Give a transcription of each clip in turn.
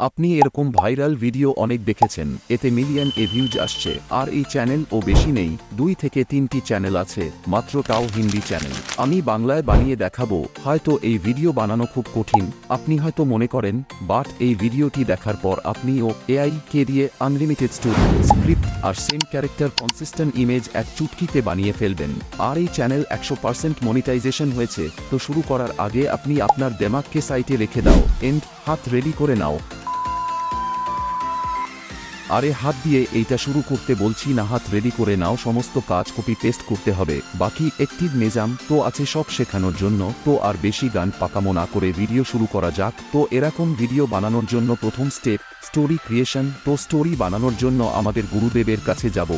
আপনি এরকম viral video অনেক দেখেছেন, এতে মিলিয়ন এ ভিউজ আসছে, আর এই চ্যানেল ও বেশি নেই, দুই থেকে তিনটি চ্যানেল আছে, মাত্র তাও হিন্দি চ্যানেল। আমি বাংলায় বানিয়ে দেখাবো, হয়তো এই ভিডিও বানানো খুব কঠিন, আপনি হয়তো মনে করেন, বাট এই ভিডিওটি দেখার পর আপনিও এআই কে দিয়ে আনলিমিটেড স্টোরি স্ক্রিপ্ট আর সেম ক্যারেক্টার কনসিস্টেন্ট ইমেজ এক চুটকিতে বানিয়ে ফেলবেন। আর এই চ্যানেল একশো পার্সেন্ট মনিটাইজেশন হয়েছে, তো শুরু করার আগে আপনি আপনার দেমাগকে সাইটে রেখে দাও এন্ড হাত রেডি করে নাও। আরে হাত দিয়ে এইটা শুরু করতে বলছি না, হাত রেডি করে নাও, সমস্ত কাজ কপি পেস্ট করতে হবে। বাকি একটি মেজাম তো আছে সব শেখানোর জন্য, তো আর বেশি গান পাকামো না করে ভিডিও শুরু করা যাক। তো এরকম ভিডিও বানানোর জন্য প্রথম স্টেপ স্টোরি ক্রিয়েশন তো স্টোরি বানানোর জন্য আমাদের গুরুদেবের কাছে যাব।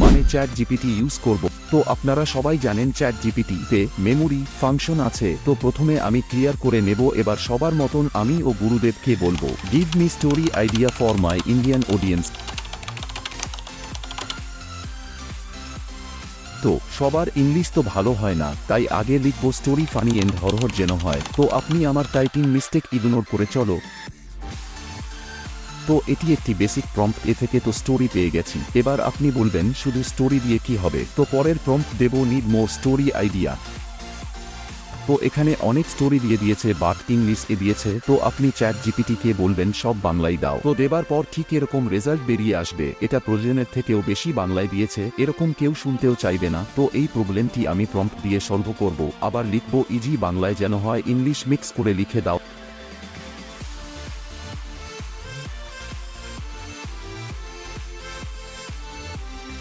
মানে চ্যাট জিপিটি ইউজ করব। তো আপনারা সবাই জানেন চ্যাট জিপিটিতে মেমোরি ফাংশন আছে, তো প্রথমে আমি ক্লিয়ার করে নেব, এবার সবার মতন আমি ও গুরুদেবকে বলব give me story idea for my Indian audience তো, সবার ইংলিশ তো ভালো হয় না, তাই আগে লিখব স্টোরি ফানি এন্ড হরহর যেন হয়, তো আপনি আমার টাইপিং মিস্টেক ইগনোর করে চলো। তো এটি একটি বেসিক প্রম্পট এ থেকে তো স্টোরি পেয়ে গেছি। এবার আপনি বলবেন, শুধু স্টোরি দিয়ে কি হবে? তো পরের প্রম্পট দেব নিড মোর স্টোরি আইডিয়া তো এখানে অনেক স্টোরি দিয়ে দিয়েছে বাট ইংলিশ এ দিয়েছে। তো আপনি চ্যাট জিপিটি কে বলবেন, সব বাংলায় দাও। তো দেবার পর ঠিক এরকম রেজাল্ট বেরিয়ে আসবে। এটা প্রয়োজনের থেকেও বেশি বাংলায় দিয়েছে। এরকম কেউ শুনতেও চাইবে না। তো এই প্রবলেমটি আমি প্রম্পট দিয়ে সলভ করব। আবার লিখব ইজি বাংলায় যেন হয় ইংলিশ মিক্স করে লিখে দাও।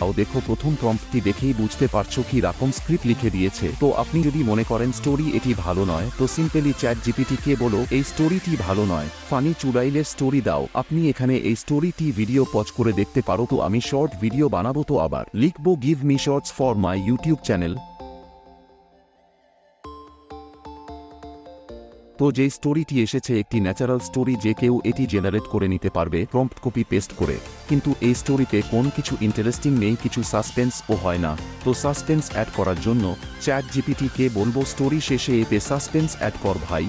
তাও দেখো প্রথম প্রম্পটটি দেখেই বুঝতে পারছ কি রকম স্ক্রিপ্ট লিখে দিয়েছে। তো আপনি যদি মনে করেন স্টোরি এটি ভালো নয়, তো সিম্পলি চ্যাট জিপিটি কে বলো, এই স্টোরিটি ভালো নয়। ফানি চুড়াইলের স্টোরি দাও। আপনি এখানে এই স্টোরিটি ভিডিও পজ করে দেখতে পারো, তো আমি শর্ট ভিডিও বানাবো তো আবার। লিখব give me shorts for my YouTube channel তো যে স্টোরিটি এসেছে একটি ন্যাচারাল স্টোরি যে কেউ এটি জেনারেট করে নিতে পারবে, প্রম্পট কপি পেস্ট করে। কিন্তু এই স্টোরিতে কোন কিছু ইন্টারেস্টিং নেই, কিছু সাসপেন্স ও হয় না। তো সাসপেন্স অ্যাড করার জন্য চ্যাট জিপিটি কে বলব স্টোরি শেষে এতে সাসপেন্স অ্যাড কর ভাই।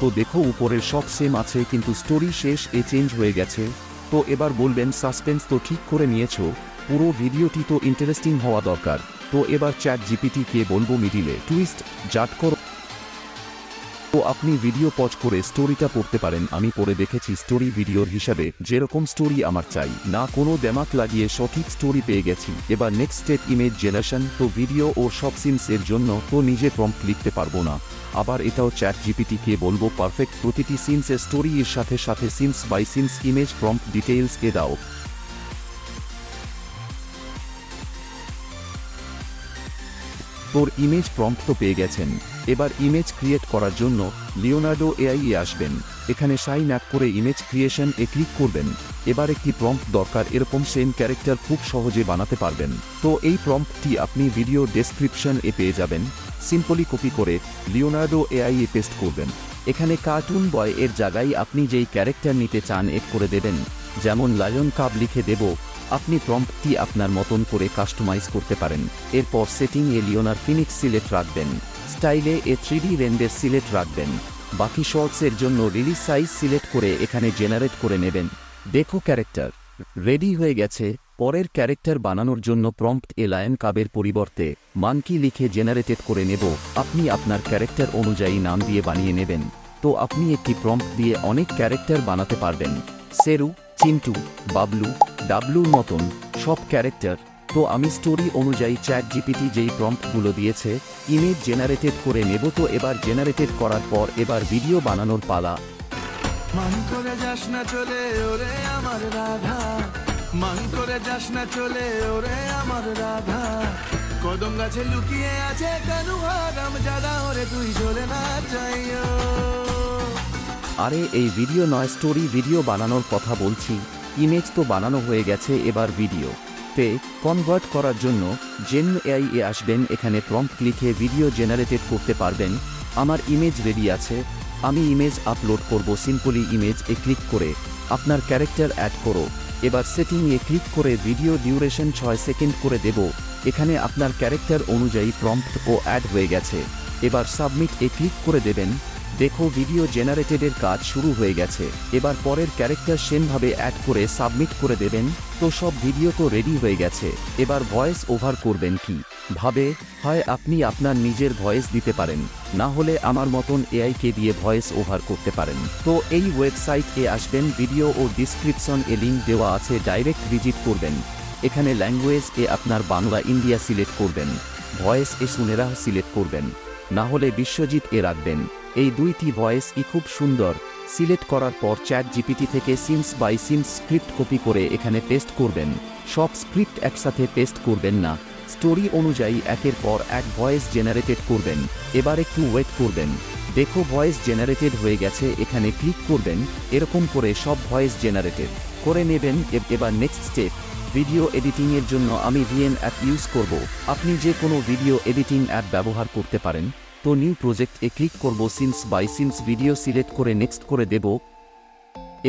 তো দেখো উপরের সব সেম আছে, কিন্তু স্টোরি শেষ এ চেঞ্জ হয়ে গেছে। তো এবার বলবেন সাসপেন্স তো ঠিক করে নিয়েছো, পুরো ভিডিওটি তো ইন্টারেস্টিং হওয়া দরকার। তো এবার চ্যাট জিপিটি কে বলব মিডিলে টুইস্ট জাট করো। তো আপনি ভিডিও পজ করে স্টোরিটা পড়তে পারেন। আমি পড়ে দেখেছি স্টোরি ভিডিওর হিসাবে যেরকম স্টোরি আমার চাই। না কোনো দেমাক লাগিয়ে সঠিক স্টোরি পেয়ে গেছি। এবার নেক্সট স্টেপ ইমেজ জেনারেশন তো ভিডিও ও সব সিনস এর জন্য তো নিজে প্রম্পট লিখতে পারব না। আবার এটাও চ্যাট জিপিটি কে বলব পারফেক্ট প্রতিটি সিনস এর স্টোরি এর সাথে সাথে scenes by scenes image prompt details এ দাও। তোর ইমেজ প্রম্পট তো পেয়ে গেছেন। এবার ইমেজ ক্রিয়েট করার জন্য লিওনার্ডো এআই এ আসবেন। এখানে সাইন আপ করে ইমেজ ক্রিয়েশন এ ক্লিক করবেন। এবার একটি প্রম্পট দরকার, এরকম সেম ক্যারেক্টার খুব সহজে বানাতে পারবেন। তো এই প্রম্পটটি আপনি ভিডিও ডেসক্রিপশন এ পেয়ে যাবেন। সিম্পলি কপি করে লিওনার্ডো এআই এ পেস্ট করবেন। এখানে কার্টুন বয় এর জায়গায় আপনি যেই ক্যারেক্টার নিতে চান এড করে দেবেন। যেমন লায়ন কাব লিখে দেব। আপনি প্রম্পটটি আপনার মতন করে কাস্টমাইজ করতে পারেন। এরপর সেটিং এ লিওনার ফিনিক্স সিলেক্ট রাখবেন। স্টাইলে এ থ্রিডি রেন্ডের সিলেক্ট রাখবেন। বাকি শর্টসের জন্য রিলিজ সাইজ সিলেক্ট করে এখানে জেনারেট করে নেবেন। দেখো ক্যারেক্টার। রেডি হয়ে গেছে পরের ক্যারেক্টার বানানোর জন্য প্রম্পট এ লায়ন কাবের পরিবর্তে মানকি লিখে জেনারেটেড করে নেব। আপনি আপনার ক্যারেক্টার অনুযায়ী নাম দিয়ে বানিয়ে নেবেন। তো আপনি একটি প্রম্পট দিয়ে অনেক ক্যারেক্টার বানাতে পারবেন। সেরু, চিন্টু, বাবলু, ডাবলুর মতন সব ক্যারেক্টার তো আমি স্টোরি অনুযায়ী চ্যাট জিপিটি যেই প্রম্পটগুলো দিয়েছে ইমেজ জেনারেটেড করে নেব তো এবার জেনারেটেড করার পর এবার ভিডিও বানানোর পালা। মান করে যাস না চলে ওরে আমার রাধা। মান করে যাস না চলে ওরে আমার রাধা। কদম গাছে লুকিয়ে আছে কানু হারাম জাদা ওরে তুই চলে না আরে এই ভিডিও নয় স্টোরি ভিডিও বানানোর কথা বলছি। ইমেজ তো বানানো হয়ে গেছে এবার ভিডিও তে কনভার্ট করার জন্য জেন এআই এ আসবেন, এখানে প্রম্পট লিখে ভিডিও জেনারেটেড করতে পারবেন। আমার ইমেজ রেডি আছে। আমি ইমেজ আপলোড করব সিম্পলি ইমেজ এ ক্লিক করে। আপনার ক্যারেক্টার অ্যাড করো। এবার সেটিং এ ক্লিক করে ভিডিও ডিউরেশন ছয় সেকেন্ড করে দেব। এখানে আপনার ক্যারেক্টার অনুযায়ী প্রম্পট ও অ্যাড হয়ে গেছে। এবার সাবমিট এ ক্লিক করে দেবেন। দেখো ভিডিও জেনারেটেডের কাজ শুরু হয়ে গেছে। এবার পরের ক্যারেক্টার সেমভাবে অ্যাড করে সাবমিট করে দেবেন, তো সব ভিডিও তো রেডি হয়ে গেছে। এবার ভয়েস ওভার করবেন কি? ভাবে, হয়, আপনি আপনার নিজের ভয়েস দিতে পারেন। না হলে আমার মতন এআইকে দিয়ে ভয়েস ওভার করতে পারেন। তো এই ওয়েবসাইট এ আসবেন ভিডিও ও ডিসক্রিপশন এ লিঙ্ক দেওয়া আছে ডাইরেক্ট ভিজিট করবেন। এখানে ল্যাঙ্গুয়েজ এ আপনার বাংলা ইন্ডিয়া সিলেক্ট করবেন। ভয়েস এ সুনেরা সিলেক্ট করবেন। না হলে বিশ্বজিৎ এ রাখবেন। এই দুইটি ভয়েস ই খুব সুন্দর। সিলেক্ট করার পর চ্যাট জিপিটি থেকে scenes by scenes script copy করে এখানে পেস্ট করবেন। সব স্ক্রিপ্ট একসাথে পেস্ট করবেন না। স্টোরি অনুযায়ী একের পর এক ভয়েস জেনারেটেড করবেন। এবার একটু ওয়েট করবেন। দেখো ভয়েস জেনারেটেড হয়ে গেছে, এখানে ক্লিক করবেন। এরকম করে সব ভয়েস জেনারেটেড করে নেবেন। এবার নেক্সট স্টেপ। ভিডিও এডিটিংয়ের জন্য আমি ভিএন অ্যাপ ইউজ করব। আপনি যে কোনো ভিডিও এডিটিং অ্যাপ ব্যবহার করতে পারেন। তো নিউ প্রজেক্ট এ ক্লিক করব scenes by scenes video select করে নেক্সট করে দেব।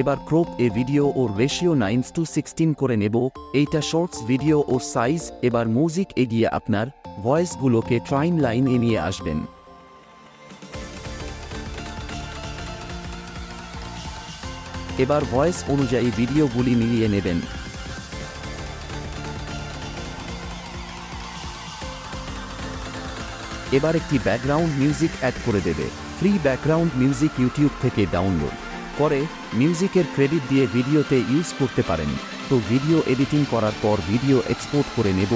এবার ক্রোপ এ ভিডিও ও রেশিও নাইনস টু সিক্সটিন করে নেব। এইটা শর্টস ভিডিও ও সাইজ এবার মিউজিক এগিয়ে আপনার ভয়েসগুলোকে ট্রাইম লাইন এ নিয়ে আসবেন। এবার ভয়েস অনুযায়ী ভিডিওগুলি মিলিয়ে নেবেন। এবার একটি ব্যাকগ্রাউন্ড মিউজিক অ্যাড করে দেবে। ফ্রি ব্যাকগ্রাউন্ড মিউজিক ইউটিউব থেকে ডাউনলোড করে মিউজিকের ক্রেডিট দিয়ে ভিডিওতে ইউজ করতে পারেন। তো ভিডিও এডিটিং করার পর ভিডিও এক্সপোর্ট করে নেব।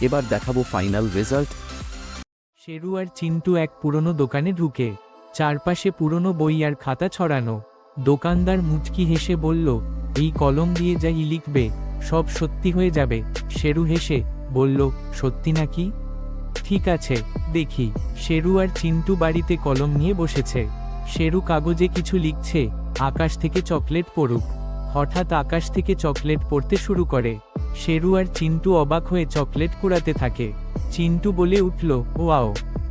এবার দেখাবো ফাইনাল রেজাল্ট শেরু আর চিন্টু এক পুরনো দোকানে ঢুকে। চারপাশে পুরনো বই আর খাতা ছড়ানো। দোকানদার মুচকি হেসে বলল, এই কলম দিয়ে যাই লিখবে, সব সত্যি হয়ে যাবে। শেরু হেসে বলল, সত্যি নাকি? ঠিক আছে, দেখি। শেরু আর চিন্টু বাড়িতে কলম নিয়ে বসেছে। শেরু কাগজে কিছু লিখছে, আকাশ থেকে চকলেট পড়ুক। হঠাৎ আকাশ থেকে চকলেট পড়তে শুরু করে। শেরু আর চিন্টু অবাক হয়ে চকলেট কুড়াতে থাকে। চিন্টু বলে উঠল ওয়াও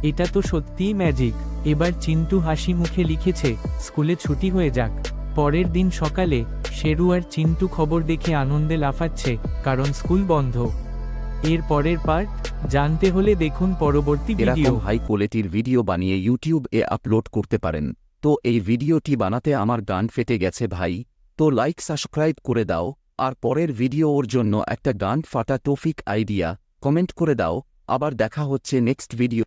এটা তো সত্যিই ম্যাজিক এবার চিন্টু হাসি মুখে লিখেছে স্কুলে ছুটি হয়ে যাক। পরের দিন সকালে শেরু আর চিন্টু খবর দেখে আনন্দে লাফাচ্ছে কারণ স্কুল বন্ধ। এর পরের পার্ট জানতে হলে দেখুন পরবর্তী ভিডিও হাই কোয়ালিটির ভিডিও বানিয়ে ইউটিউব এ আপলোড করতে পারেন। তো এই ভিডিওটি বানাতে আমার গান ফেটে গেছে ভাই। তো লাইক সাবস্ক্রাইব করে দাও। আর পরের ভিডিও ওর জন্য একটা গান ফাটা টফিক আইডিয়া কমেন্ট করে দাও, আবার দেখা হচ্ছে নেক্সট ভিডিও